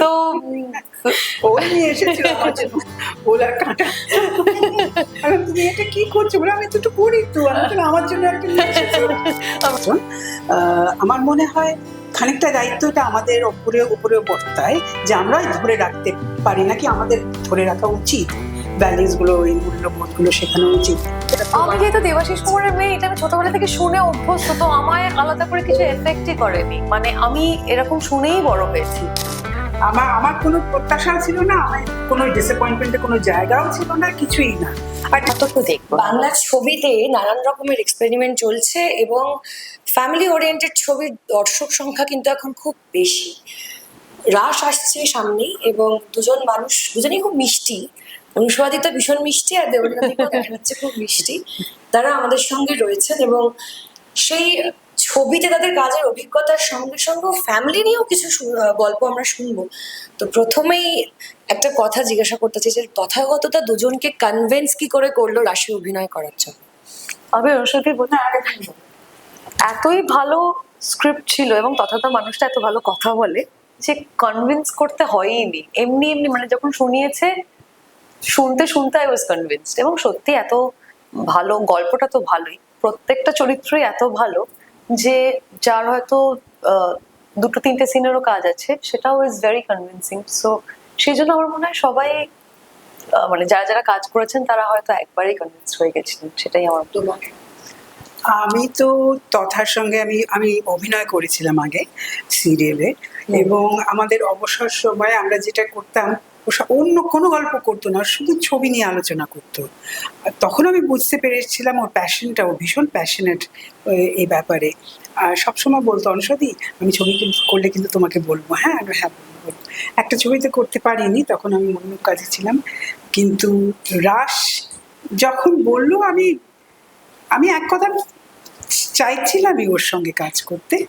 তো ওই নিয়ে এসেছিল আমার জন্য ওলার কাঁটা তুমি এটা কি করছ বলে আমি তো একটু করি তো আমার জন্য একটা আমার মনে হয় খানিকটা দায়িত্বটা আমাদের উপরে উপরে বর্তায় যে আমরা ধরে রাখতে পারি নাকি আমাদের ধরে রাখা উচিত? ভ্যালিউসগুলো এই মূল্যবোধগুলো শেখানো উচিত। আমি যেহেতু দেবাশিস কুমারের মেয়ে এটা আমি ছোটবেলা থেকে শুনে অভ্যস্ত তো আমায় আলাদা করে কিছু এফেক্টই করেনি। মানে আমি এরকম শুনেই বড় হয়েছি। আমার আমার কোনো প্রত্যাশা ছিল না আমার কোনো ডিসঅ্যাপয়েন্টমেন্টের কোনো জায়গাও ছিল না কিছুই না। আর কত দেখব। বাংলা ছবিতে নানান রকমের এক্সপেরিমেন্ট চলছে এবং ফ্যামিলি ওরিয়েন্টেড ছবির দর্শক সংখ্যা কিন্তু এখন খুব বেশি। রাস আসছে সামনে এবং দুজন মানুষ দুজনেই খুব মিষ্টি। অনুষ্বাদিতা ভীষণ মিষ্টি আর দেবলীনাথিকেও দেখা যাচ্ছে খুব মিষ্টি। তারা আমাদের সঙ্গে রয়েছেন এবং সেই ছবিতে তাদের কাজের অভিজ্ঞতার সঙ্গে সঙ্গে ফ্যামিলি নিয়েও কিছু গল্প আমরা শুনব। তো প্রথমেই একটা কথা জিজ্ঞাসা করতে চাই যে তথাগতটা দুজনকে কনভিন্স কি করে করল রাশি অভিনয় করার জন্য? আমি অনুষ্ঠিত বলি। এতই ভালো স্ক্রিপ্ট ছিল এবং তথাৎ মানুষটা এত ভালো কথা বলে যে কনভিন্স করতে হয়ইনি। এমনি এমনি মানে যখন শুনিয়েছে, শুনতে শুনতে আই ওয়াজ কনভিন্সড এবং সত্যি এত ভালো, গল্পটা তো ভালোই। প্রত্যেকটা চরিত্রই এত ভালো। যে যার হয়তো দুটো তিনটে সিনেরও কাজ আছে সেটাও ইজ ভেরি কনভিন্সিং সো সেই জন্য আমার মনে হয় সবাই মানে যারা যারা কাজ করেছেন তারা হয়তো একবারই কনভিন্স হয়ে গেছিলেন সেটাই আমার তোমার আমি তো তথার সঙ্গে আমি আমি অভিনয় করেছিলাম আগে সিরিয়ালে এবং আমাদের অবসর সময় আমরা যেটা করতাম ও সব- অন্য কোনো গল্প করতো না, শুধু ছবি নিয়ে আলোচনা করতো। তখন আমি বুঝতে পেরেছিলাম ওর প্যাশনটা ও ভীষণ প্যাশনেট এই ব্যাপারে। আর সবসময় বলতো অনুষদি আমি ছবি করলে কিন্তু তোমাকে বলব। হ্যাঁ আমি হ্যাঁ। একটা ছবিতে করতে পারিনি, তখন আমি অন্য কাজে ছিলাম। কিন্তু রাস যখন বলল, আমি আমি এক কথা চাইছিলামই ওর সঙ্গে কাজ করতে।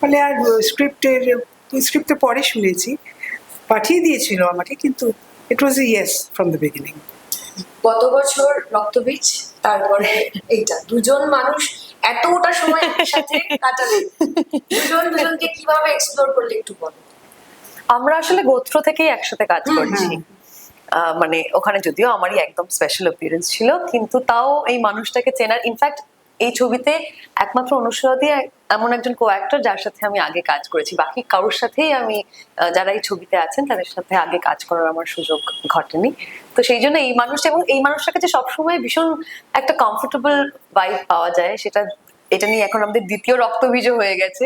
ফলে আর স্ক্রিপ্টের স্ক্রিপ্টে পরে শুনেছি পাঠিয়ে দিয়েছিল আমাকে কিন্তু it was a yes from the beginning গত বছর রক্তবীজ তারপরে এইটা। দুজন মানুষ এতটা সময় একসাথে কাটালে। দুজন দুজনকে কীভাবে এক্সপ্লোর করলে একটু বলো? আমরা আসলে গোত্র থেকেই একসাথে কাজ করছি। আহ, মানে ওখানে যদিও আমারই একদম স্পেশাল অ্যাপিয়ারেন্স ছিল কিন্তু তাও এই মানুষটাকে চেনার ইনফ্যাক্ট এই ছবিতে একমাত্র অনুষ্রাদি এমন একজন কো অ্যাক্টর যার সাথে আমি আগে কাজ করেছি। বাকি কারোর সাথেই আমি যারা এই ছবিতে আছেন, তাদের সাথে আগে কাজ করার আমার সুযোগ ঘটেনি। তো সেই জন্য এই মানুষ এবং এই মানুষটার কাছে সবসময় ভীষণ একটা কমফোর্টেবল ভাইব পাওয়া যায়, সেটা, এটা নিয়ে এখন আমাদের দ্বিতীয় রক্তবীজ হয়ে গেছে।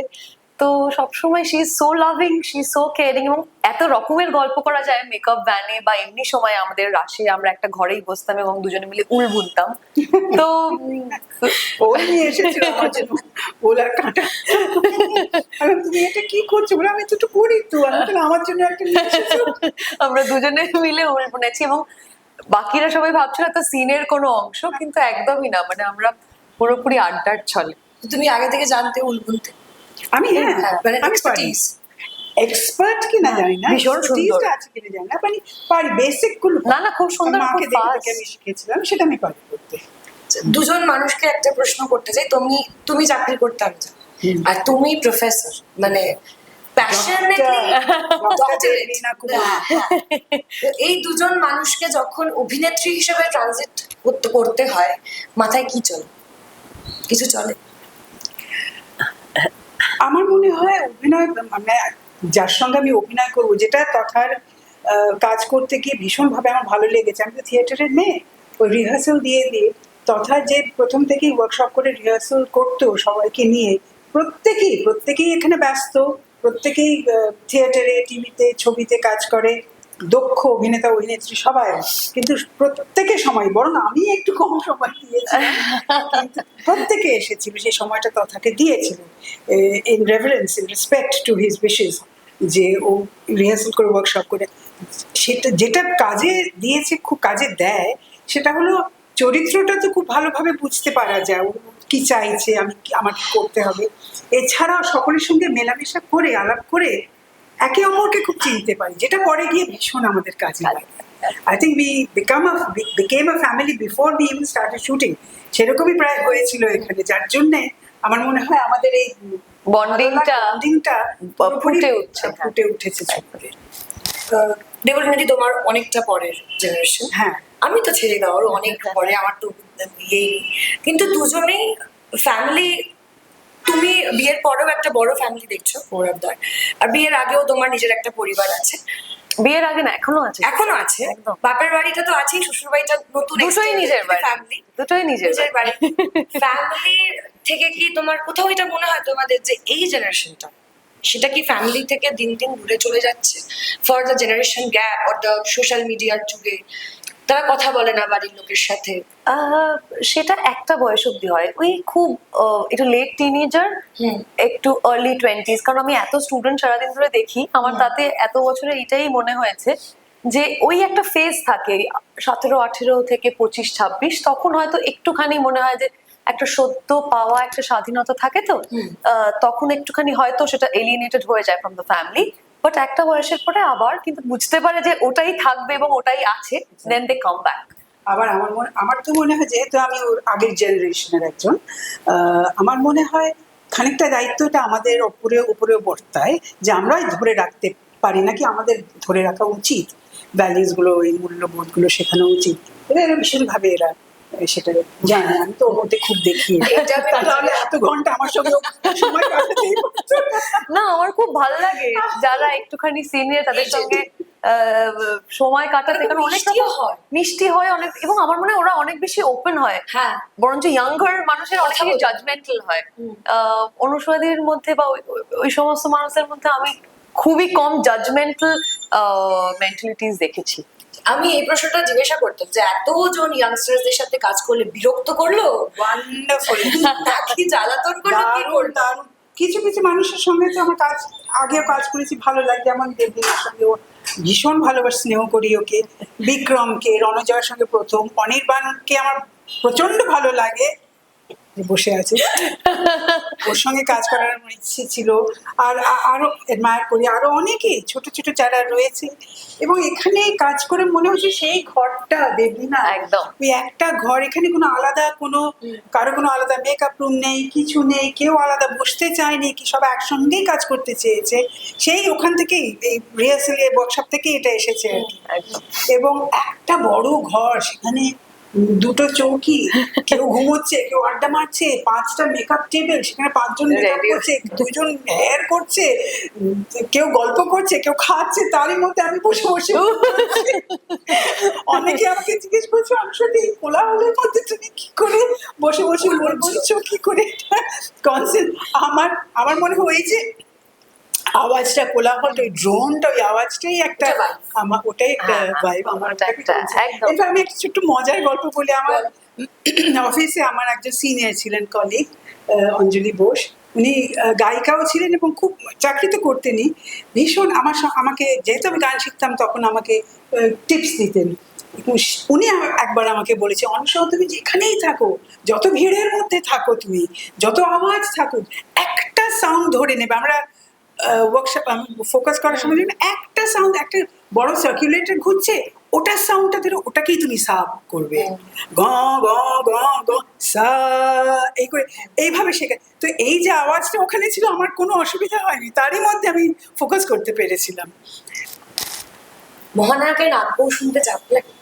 তো সবসময় she is so loving she is so caring এবং এত রকমের গল্প করা যায় মেকআপ ভ্যানে বা এমনি সময় আমাদের রাশি আমরা একটা ঘরেই বসতাম এবং দুজনে মিলে উল বুনতাম। তো ওই এসেছিল আমার জন্য ওলার কাঁটা। আমি তুমি এটা কি করছ? বলে আমি একটু করি তো। আমার জন্য একটা আমরা দুজনে মিলে উল বুনেছি এবং বাকিরা সবাই ভাবছিল তো সিনের কোনো অংশ কিন্তু একদমই না। মানে আমরা পুরোপুরি আড্ডার ছলে। তুমি আগে থেকে জানতে উল বুনতে। আমি হ্যাঁ মানে আমি পারি। এক্সপার্ট কি না জানি না ভীষণ সুন্দর। আছে কিনা জানি না মানে পারি বেসিকগুলো না, না, খুব সুন্দর, মাকে দেখে আমি শিখেছিলাম সেটা আমি পারি করতে। দুজন মানুষকে একটা প্রশ্ন করতে চাই তুমি তুমি চাকরি করতে আমি আর তুমি প্রফেসর মানে রিনা কুমার এই দুজন মানুষকে যখন অভিনেত্রী হিসেবে ট্রানজিট করতে করতে হয় মাথায় কি চলে? কিছু চলে? আমার মনে হয় অভিনয় মানে যার সঙ্গে আমি অভিনয় করব, যেটা তথার কাজ করতে গিয়ে ভীষণভাবে আমার ভালো লেগেছে। আমি তো থিয়েটারের মেয়ে, ওই রিহার্সেল দিয়ে দিয়ে তথা যে প্রথম থেকেই ওয়ার্কশপ করে রিহার্সেল করতো সবাইকে নিয়ে, প্রত্যেকেই প্রত্যেকেই এখানে ব্যস্ত, প্রত্যেকেই থিয়েটারে টিভিতে ছবিতে কাজ করে। দক্ষ অভিনেতা অভিনেত্রী সবাই কিন্তু প্রত্যেকে সময় বরং আমি একটু কম সময় দিয়েছি। প্রত্যেকে এসেছিল সেই সময়টা তথাকে দিয়েছিল in reference in respect to his wishes যে ও রিহার্সাল করে ওয়ার্কশপ করে। সেটা যেটা কাজে দিয়েছে খুব কাজে দেয় সেটা হলো চরিত্রটা তো খুব ভালোভাবে বুঝতে পারা যায়। ও কি চাইছে আমি আমার কি করতে হবে? এছাড়াও সকলের সঙ্গে মেলামেশা করে আলাপ করে একে অপরকে খুব চিনতে পারি যেটা পরে গিয়ে ভীষণ আমাদের কাজে লাগে। I think we become a became a family before we even started shooting সেরকমই প্রায় হয়েছিল এখানে যার জন্যে আমার মনে হয় আমাদের এই বন্ডিংটা বন্ডিংটা ফুটে উঠছে। ফুটে উঠেছে আহ, তোমার অনেকটা পরের জেনারেশন হ্যাঁ। আমি তো ছেড়ে দাও ওর অনেক পরে আমার তো বিয়েই কিন্তু দুজনেই ফ্যামিলি তুমি বিয়ের পরেও একটা বড় ফ্যামিলি দেখছ গৌরবদার আর বিয়ের আগেও তোমার নিজের একটা পরিবার আছে। বিয়ের আগে না এখনও আছে। এখনও আছে। বাপের বাড়িটা তো আছেই শ্বশুর বাড়িটা নতুন দুটোই নিজের বাড়ি। ফ্যামিলি দুটোই নিজের বাড়ি। ফ্যামিলির থেকে কি তোমার কোথাও এটা মনে হয় তোমাদের যে এই জেনারেশনটা সেটা কি ফ্যামিলি থেকে দিন দিন দূরে চলে যাচ্ছে? For the generation gap or the social মিডিয়ার যুগে। তারা কথা বলে না বাড়ির লোকের সাথে? সেটা একটা বয়স অব্দি হয়। ওই খুব একটু লেট টিনেজার একটু আর্লি টোয়েন্টিজ কারণ আমি এত স্টুডেন্ট সারাদিন ধরে দেখি আমার তাতে এত বছরে এটাই মনে হয়েছে যে ওই একটা ফেজ থাকে সতেরো আঠেরো থেকে পঁচিশ ছাব্বিশ তখন হয়তো একটুখানি মনে হয় যে একটা সদ্য পাওয়া একটা স্বাধীনতা থাকে তো আহ, তখন একটুখানি হয়তো সেটা এলিয়েনেটেড হয়ে যায় ফ্রম দ্য ফ্যামিলি বাট একটা বয়সের পরে আবার কিন্তু বুঝতে পারে যে ওটাই থাকবে এবং ওটাই আছে দেন দে কাম ব্যাক আবার আমার মনে, আমার তো মনে হয় যেহেতু আমি ওর আগের জেনারেশনের একজন আমার মনে হয় খানিকটা দায়িত্বটা আমাদের ওপরে উপরে বর্তায় যে আমরাই ধরে রাখতে পারি নাকি আমাদের ধরে রাখা উচিত। ভ্যালিউসগুলো এই মূল্যবোধগুলো শেখানো উচিত। এরা এরা ভীষণভাবে এরা সেটা জানে আমি তো মধ্যে খুব দেখি তাহলে এত ঘণ্টা আমার সঙ্গে সময় না। আমার খুব ভালো লাগে যারা একটুখানি সিনিয়র তাদের সঙ্গে আহ, সময় কাটাতে কারণ অনেক হয়। মিষ্টি হয় অনেক এবং আমার মনে হয় ওরা অনেক বেশি ওপেন হয় হ্যাঁ বরঞ্চ ইয়াঙ্গার মানুষের অনেক জাজমেন্টাল হয় হুম। আহ, অনুষদের মধ্যে বা ওই- ওই- ওই সমস্ত মানুষের মধ্যে আমি খুবই কম জাজমেন্টাল মেন্টালিটিস দেখেছি আমি এই প্রশ্নটা জিজ্ঞাসা করতাম যে এতজন ইয়াংস্টারদের সাথে কাজ করলে বিরক্ত করল? ওয়ান্ডারফুল জ্বালাতন করল? কি করল? কিছু কিছু মানুষের সঙ্গে তো আমার কাজ আগেও কাজ করেছি ভালো লাগে। যেমন দেবদিনের সঙ্গে ও ভীষণ ভালোবাসি স্নেহ করি ওকে। বিক্রমকে রণজয়ের সঙ্গে প্রথম অনির্বাণকে আমার প্রচণ্ড ভালো লাগে। বসে আছে। ওর সঙ্গে কাজ করার আমার ইচ্ছে ছিল। আর আরও এডমায়ার করি। আরও অনেকে ছোট ছোট যারা রয়েছে। এবং এখানে কাজ করে মনে হচ্ছে সেই ঘরটা দেবলিনা একদম। ওই একটা ঘর এখানে কোনো আলাদা কোনো কারও কোনো আলাদা মেকআপ রুম নেই কিছু নেই কেউ আলাদা বসতে চায়নি কি সব একসঙ্গেই কাজ করতে চেয়েছে। সেই ওখান থেকেই এই রিহার্সাল ওয়ার্কশপ থেকেই এটা এসেছে আর কি। এবং একটা বড় ঘর সেখানে দুটো চৌকি কেউ ঘুমোচ্ছে কেউ আড্ডা মারছে পাঁচটা মেকআপ টেবিল সেখানে পাঁচজন মেকআপ করছে দুজন হেয়ার করছে কেউ গল্প করছে কেউ খাচ্ছে তারই মধ্যে আমি বসে বসে অনেকে আমাকে জিজ্ঞেস করছে অংশটি এই কোলাহলের মধ্যে তুমি কি করে বসে বসে বলছো কি করে কনসেপ্ট আমার আমার মনে হয় যে আওয়াজটা কোলাহলটা ওই ড্রোনটা ওই আওয়াজটাই একটা আমার ওটাই একটা হ্যাঁ, হ্যাঁ, ভাইব আমার। এবার আমি একটা ছোট্ট মজার গল্প বলি। আমার অফিসে আমার একজন সিনিয়র ছিলেন কলিগ অঞ্জলি বোস। উনি গায়িকাও ছিলেন এবং খুব চাকরি তো করতেনই ভীষণ আমার আমাকে যেহেতু আমি গান শিখতাম তখন আমাকে টিপস দিতেন। উনি একবার আমাকে বলেছে অংশ তুমি যেখানেই থাকো যত ভিড়ের মধ্যে থাকো তুমি যত আওয়াজ থাকুক একটা সাউন্ড ধরে নেবে। আমরা ওয়ার্কশপ আমি ফোকাস করার সময় একটা সাউন্ড একটা বড় সার্কুলেটর ঘুরছে ওটার সাউন্ডটা ধরে ওটাকেই তুমি সাব করবে। গ গ গ গ সা এই করে এইভাবে শেখা। তো এই যে আওয়াজটা ওখানে ছিল আমার কোনো অসুবিধা হয়নি তারই মধ্যে আমি ফোকাস করতে পেরেছিলাম। মহানায়কের নামও শুনতে চাপ লাগে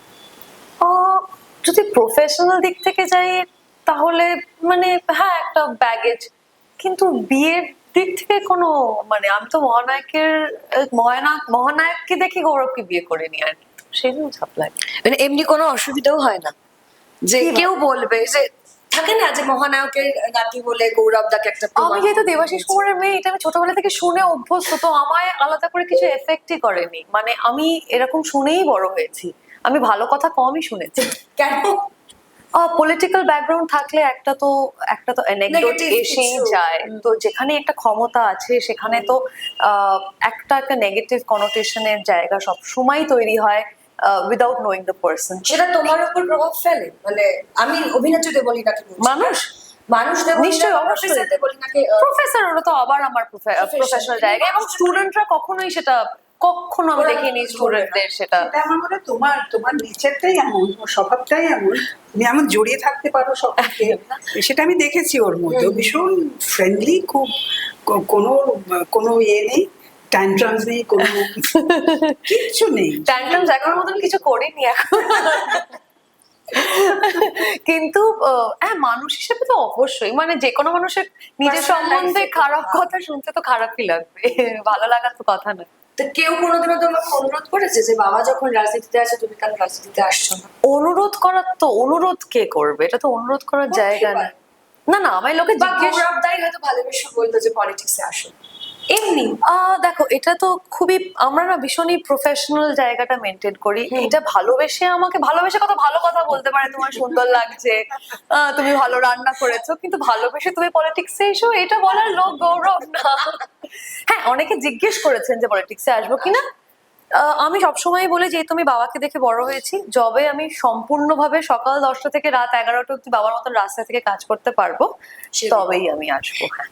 যদি প্রফেশনাল দিক থেকে যাই তাহলে মানে হ্যাঁ একটা ব্যাগেজ কিন্তু বিয়ের দিক থেকে কোনো মানে আমি তো মহানায়কের মহানায়ক মহানায়ককে দেখি গৌরবকে বিয়ে করে নি আর। সেই জন্য মানে এমনি কোনো অসুবিধাও হয় না? যে কেউ বলবে যে থাকে না যে মহানায়কের নাতি বলে গৌরব দাকে একটা আমি যেহেতু দেবাশিস কুমারের মেয়ে এটা আমি ছোটবেলা থেকে শুনে অভ্যস্ত তো আমায় আলাদা করে কিছু এফেক্টই করেনি। মানে আমি এরকম শুনেই বড় হয়েছি। আমি ভালো কথা কমই শুনেছি। কেন? পলিটিক্যাল ব্যাকগ্রাউন্ড থাকলে একটা তো একটা তো অ্যানেকডোট এসেই যায়। তো যেখানে একটা ক্ষমতা আছে সেখানে তো একটা একটা নেগেটিভ কনোটেশনের জায়গা সব সময় তৈরি হয় উইদাউট নোয়িং দ্য পার্সন সেটা তোমার উপর প্রভাব ফেলে? মানে আমি অভিনেত্রী দেবলি নাকি বলছি। মানুষ? মানুষ নিশ্চয়ই, না, অবশ্যই। প্রফেসর প্রফেসর ওরা তো আবার আমার। প্রফেশনাল জায়গা এবং স্টুডেন্টরা কখনোই সেটা কখনো আমি দেখিনি স্টুডেন্টদের সেটা। এটা আমার মনে তোমার তোমার নেচারটাই এমন স্বভাবটাই এমন। তুমি এমন জড়িয়ে থাকতে পারো সবাইকে সেটা আমি দেখেছি ওর মধ্যে ভীষণ ফ্রেন্ডলি খুব কোনো কোনো ইয়ে নেই ট্যান্ট্রামস নেই কোনো কিচ্ছু নেই। ট্যান্ট্রামস এখনও মতন কিছু করিনি এখন। কিন্তু হ্যাঁ মানুষ হিসেবে তো অবশ্যই। মানে যে কোনো মানুষের নিজের সম্বন্ধে খারাপ। কথা শুনতে তো খারাপই লাগবে। ভালো লাগার তো কথা না। তো কেউ কোনোদিনও তোমাকে অনুরোধ করেছে যে বাবা যখন রাজনীতিতে আসে তুমি কেন রাজনীতিতে আসছো না? অনুরোধ করার তো অনুরোধ কে করবে? এটা তো অনুরোধ করার জায়গা না। না না আমায় লোকে জিজ্ঞেস হয়তো ভালোবেসে বলতো যে পলিটিক্সে আসো। এমনি আহ, দেখো এটা তো খুবই আমরা না ভীষণই প্রফেশনাল জায়গাটা মেনটেন করি। এটা ভালোবেসে আমাকে ভালোবেসে কত ভালো কথা বলতে পারে তোমার সুন্দর লাগছে তুমি ভালো রান্না করেছ কিন্তু ভালোবেসে তুমি পলিটিক্সে এসো এটা বলার লোক গৌরব না। হ্যাঁ অনেকে জিজ্ঞেস করেছেন যে পলিটিক্সে আসব কিনা। আহ, আমি সবসময় বলি যে তুমি বাবাকে দেখে বড় হয়েছি জবে আমি সম্পূর্ণভাবে সকাল দশটা থেকে রাত এগারোটা অব্দি বাবার মতন রাস্তা থেকে কাজ করতে পারব তবেই আমি আসব হ্যাঁ।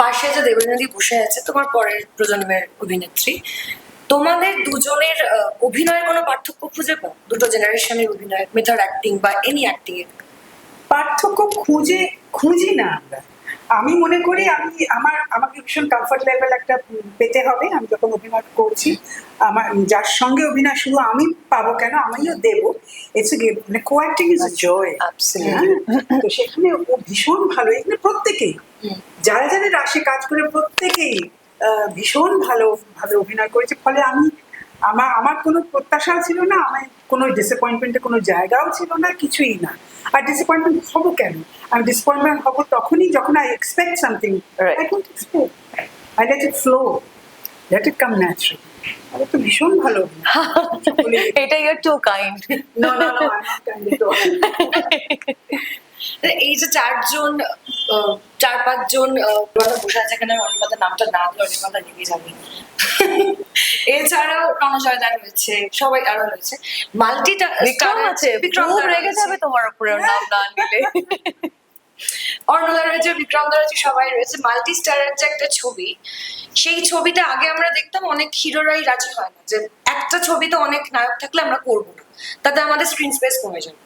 পাশে যে দেবেন্দ্রী বসে আছে, তোমার পরের প্রজন্মের অভিনেত্রী, তোমাদের দুজনের অভিনয়ের কোনো পার্থক্য খুঁজে পাও? দুটো জেনারেশনের অভিনয় মেথড অ্যাক্টিং বা এনি অ্যাক্টিং এর পার্থক্য খুঁজে, খুঁজি না আমরা। আমি মনে করি আমি আমার আমাকে ভীষণ কমফর্ট লেভেল একটা পেতে হবে। আমি যখন অভিনয় করছি আমার যার সঙ্গে অভিনয় শুধু আমি পাবো কেন আমিও দেবো। ইটস মানে কো অ্যাক্টিং ইজ জয় তো সেখানে ও ভীষণ ভালো এখানে প্রত্যেকেই। যারা যারা রাশি কাজ করে প্রত্যেকেই ভীষণ ভালো ভাবে অভিনয় করেছে। ফলে আমি আমার আমার কোনো প্রত্যাশাও ছিল না আমার কোনো ডিসঅ্যাপয়েন্টমেন্টের কোনো জায়গাও ছিল না কিছুই না। আর ডিসঅ্যাপয়েন্টমেন্ট হব কেন? আমি ডিসঅ্যাপয়েন্টমেন্ট হব তখনই যখন I expect something I don't expect I let it flow let it come natural আর তো ভীষণ ভালো। এটা you're too kind No, no, no, I'm not kind of এই যে চারজন আহ, চার পাঁচজন বসে আছে এখানে অনিমাদের নামটা না দিলে অনিমাদা লেগে যাবে। এছাড়াও রণজয়দা রয়েছে সবাই আরও রয়েছে। মাল্টি বিক্রম আছে খুব রেগে যাবে তোমার উপরে নাম না নিলে। অর্ণদা রয়েছে বিক্রম রয়েছে সবাই রয়েছে। মাল্টি স্টারের যে একটা ছবি সেই ছবিটা আগে আমরা দেখতাম অনেক হিরোরাই রাজি হয় না। যে একটা ছবিতে অনেক নায়ক থাকলে আমরা করব না। তাতে আমাদের স্ক্রিন স্পেস কমে যাবে।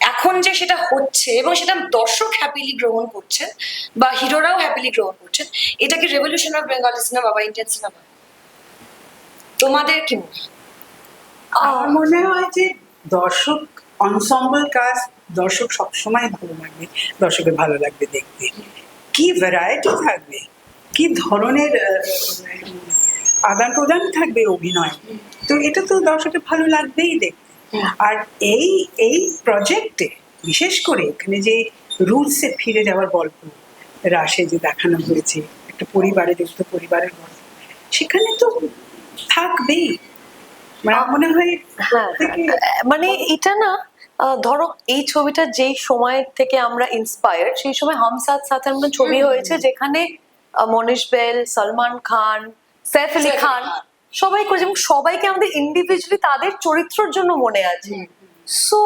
এখন যে সেটা হচ্ছে এবং সেটা দর্শক হ্যাপিলি গ্রহণ করছেন বা হিরোরাও হ্যাপিলি গ্রহণ করছেন এটাকে রেভলিউশন অফ বেঙ্গলি সিনেমা বা ইন্ডিয়ান সিনেমা তোমাদের কি মনে আমার মনে হয় যে দর্শক অনসম্বল কাজ দর্শক সবসময় ভালো লাগবে দর্শকের ভালো লাগবে দেখতে। কি ভ্যারাইটি থাকবে? কি ধরনের আদান প্রদান থাকবে অভিনয়? তো এটা তো দর্শকের ভালো লাগবেই দেখতে। আর এই এই প্রজেক্টে বিশেষ করে এখানে যে রুটসে ফিরে যাওয়ার গল্প রাশে যে দেখানো হয়েছে একটা পরিবারে যুক্ত পরিবারের গল্প সেখানে তো থাকবেই মানে মনে হয় হ্যাঁ মানে এটা না ধরো এই ছবিটা যেই সময় থেকে আমরা ইন্সপায়ার্ড সেই সময় হাম সাথ আমরা ছবি হয়েছে যেখানে মনীষ বেল সলমান খান সৈফ আলী খান। সবাই করেছে এবং সবাইকে আমাদের ইন্ডিভিজুয়ালি তাদের চরিত্রের জন্য মনে আছে। সো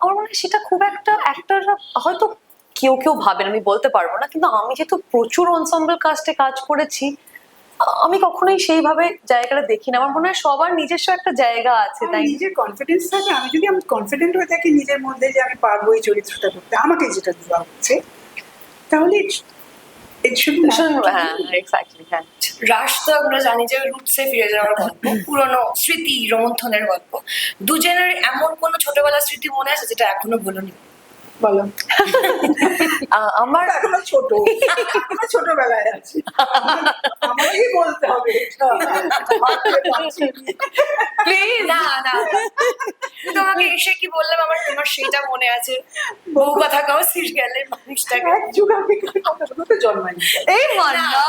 আমার মনে হয় সেটা খুব একটা অ্যাক্টররা হয়তো কেউ কেউ ভাবেন আমি বলতে পারব না কিন্তু আমি যেহেতু প্রচুর অনসাম্বল কাস্টে কাজ করেছি আমি কখনোই সেইভাবে জায়গাটা দেখি না আমার মনে হয় সবার নিজস্ব একটা জায়গা আছে তাই নিজের কনফিডেন্স থাকে আমি যদি আমি কনফিডেন্ট হয়ে থাকি নিজের মধ্যে যে আমি পারব এই চরিত্রটা করতে আমাকে যেটা দেওয়া হচ্ছে তাহলে হ্যাঁ এক্স্যাক্টলি হ্যাঁ। রাস তো আমরা জানি যে রুটসে ফিরে যাওয়ার গল্প পুরনো স্মৃতি রোমন্থনের গল্প। দুজনের এমন কোনো ছোটবেলার স্মৃতি মনে আছে যেটা এখনও বলনি বলো। আমার এখনও ছোট। ছোটবেলায় আছি। আমাকেই বলতে হবে। না। প্লিজ না না। তোমাকে এসে কি বললাম? আমার তোমার সেটা মনে আছে। বউ কথা কাও সিরিয়ালের মানুষটাকে। এক যুগ আগে কথাগুলো তো জন্মায়নি? এই মান্না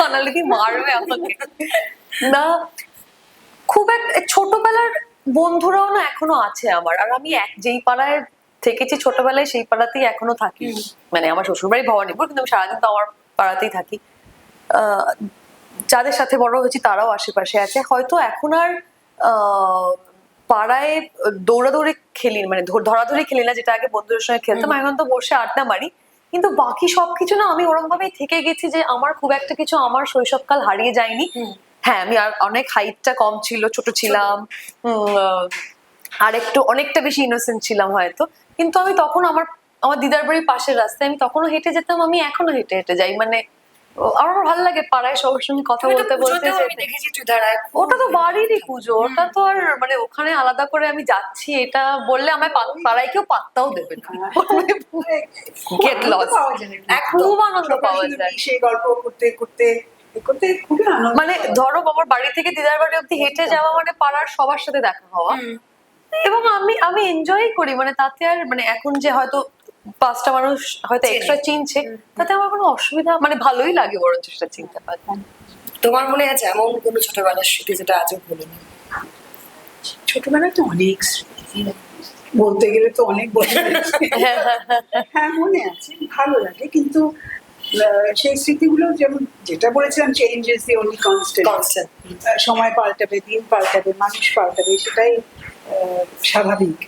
মানালি কি মারবে আমাকে। না খুব এক ছোটবেলার বন্ধুরাও না এখনও আছে আমার। আর আমি এক যেই পাড়ায় থেকেছি ছোটবেলায় সেই পাড়াতেই এখনও থাকি। মানে আমার শ্বশুরবাড়ি ভবানীপুর কিন্তু আমি সারাদিন তো আমার পাড়াতেই থাকি। যাদের সাথে বড় হয়েছি তারাও আশেপাশে আছে। হয়তো এখন আর আহ, পাড়ায় দৌড়াদৌড়ি খেলি মানে ধরাধরি খেলি না যেটা আগে বন্ধুদের সঙ্গে খেলতাম। এখন তো বসে আড্ডা মারি। কিন্তু বাকি সবকিছু না আমি ওরকম ভাবেই থেকে গেছি যে আমার খুব একটা কিছু আমার শৈশবকাল হারিয়ে যায়নি। হ্যাঁ আমি আর অনেক হাইটটা কম ছিল ছোট ছিলাম। আর একটু অনেকটা বেশি ইনোসেন্ট ছিলাম হয়তো। কিন্তু আমি তখন আমার আমার দিদার বাড়ির পাশের রাস্তায় আমি তখনও হেঁটে যেতাম আমি এখনও হেঁটে হেঁটে যাই। মানে আমার ভালো লাগে পাড়ায় সবার সঙ্গে কথা বলতে বলতে ওটা তো বাড়িরই পুজো ওটা তো আর মানে ওখানে আলাদা করে আমি যাচ্ছি এটা বললে আমায় পা- পাড়ায় কেউ পাত্তাও দেবে না। পাওয়া যায় খুব আনন্দ পাওয়া যায়। মিশে গল্প করতে করতে করতে খুবই আনন্দ মানে ধরো আমার বাড়ি থেকে দিদার বাড়ি অব্দি হেঁটে যাওয়া মানে পাড়ার সবার সাথে দেখা হওয়া। এবং আমি আমি এনজয় করি মানে তাতে আর মানে এখন যে হয়তো পাঁচটা মানুষ হয়তো এক্সট্রা চিনছে তাতে আমার কোনো অসুবিধা মানে ভালোই লাগে বরঞ্চ সেটা চিনতে পারি তোমার মনে আছে এমন কোনো ছোটবেলার স্মৃতি যেটা আজও ভুলিনি ছোটবেলায় তো অনেক স্মৃতি। বলতে গেলে তো অনেক বছর হ্যাঁ মনে আছে ভালো লাগে। কিন্তু সেই স্মৃতিগুলো যেমন যেটা বলেছিলাম change is the only constant সময় পাল্টাবে দিন পাল্টাবে মানুষ পাল্টাবে সেটাই আহ, স্বাভাবিক।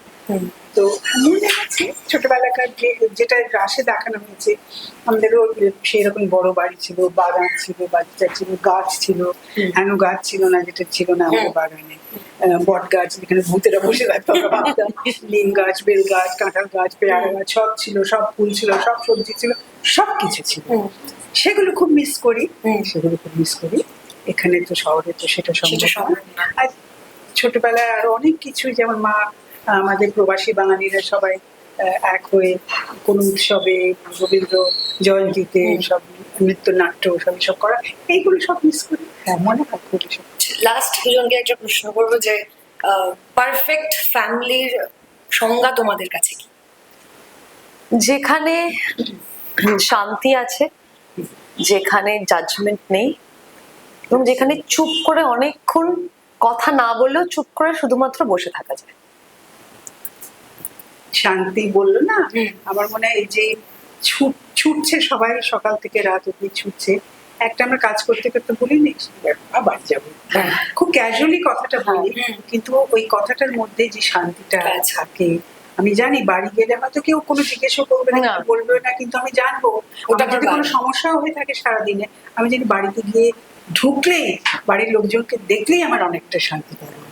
তো মনে আছে ছোটবেলাকার যে যেটা রাশে দেখানো হয়েছে আমাদেরও সেই রকম বড় বাড়ি ছিল বাগান ছিল বাগিচা ছিল গাছ ছিল। হেন গাছ ছিল না যেটা ছিল না আমাদের বাগানে। বট গাছ যেখানে ভূতেরা বসে থাকতো ভাবতাম নিম গাছ বেল গাছ কাঁঠাল গাছ পেয়ারা গাছ সব ছিল সব ফুল ছিল সব সবজি ছিল সব কিছু ছিল। সেগুলো খুব মিস করি। সেগুলো খুব মিস করি। এখানে তো শহরে তো সেটা সম্ভব। আর ছোটবেলায় আরও অনেক কিছু যেমন মা আমাদের প্রবাসী বাঙালিরা সবাই আহ, এক হয়ে কোন উৎসবে রবীন্দ্র জয়ন্তীতে। সব নৃত্য নাট্য সব সব করা এইগুলো সব মিস করি হ্যাঁ মনে হয়। লাস্ট দুজনকে একটা প্রশ্ন করব যে পারফেক্ট ফ্যামিলির সংজ্ঞা তোমাদের কাছে কি যেখানে শান্তি আছে যেখানে জাজমেন্ট নেই এবং যেখানে চুপ করে অনেকক্ষণ কথা না বললেও চুপ করে শুধুমাত্র বসে থাকা যায় শান্তি বলল না আমার মনে হয় যে ছুট ছুটছে সবাই সকাল থেকে রাত অব্দি ছুটছে একটা আমরা কাজ করতে করতে বলি নি আবার যাব হ্যাঁ। খুব ক্যাজুয়ালি কথাটা বলি কিন্তু ওই কথাটার মধ্যে যে শান্তিটা। থাকে আমি জানি বাড়ি গেলে হয়তো কেউ কোনো জিজ্ঞেসও করবে না। বলবে না কিন্তু আমি জানব ওটা যদি কোনো। সমস্যাও হয়ে থাকে সারাদিনে আমি জানি বাড়িতে গিয়ে ঢুকলেই বাড়ির লোকজনকে দেখলেই আমার অনেকটা শান্তি পাবো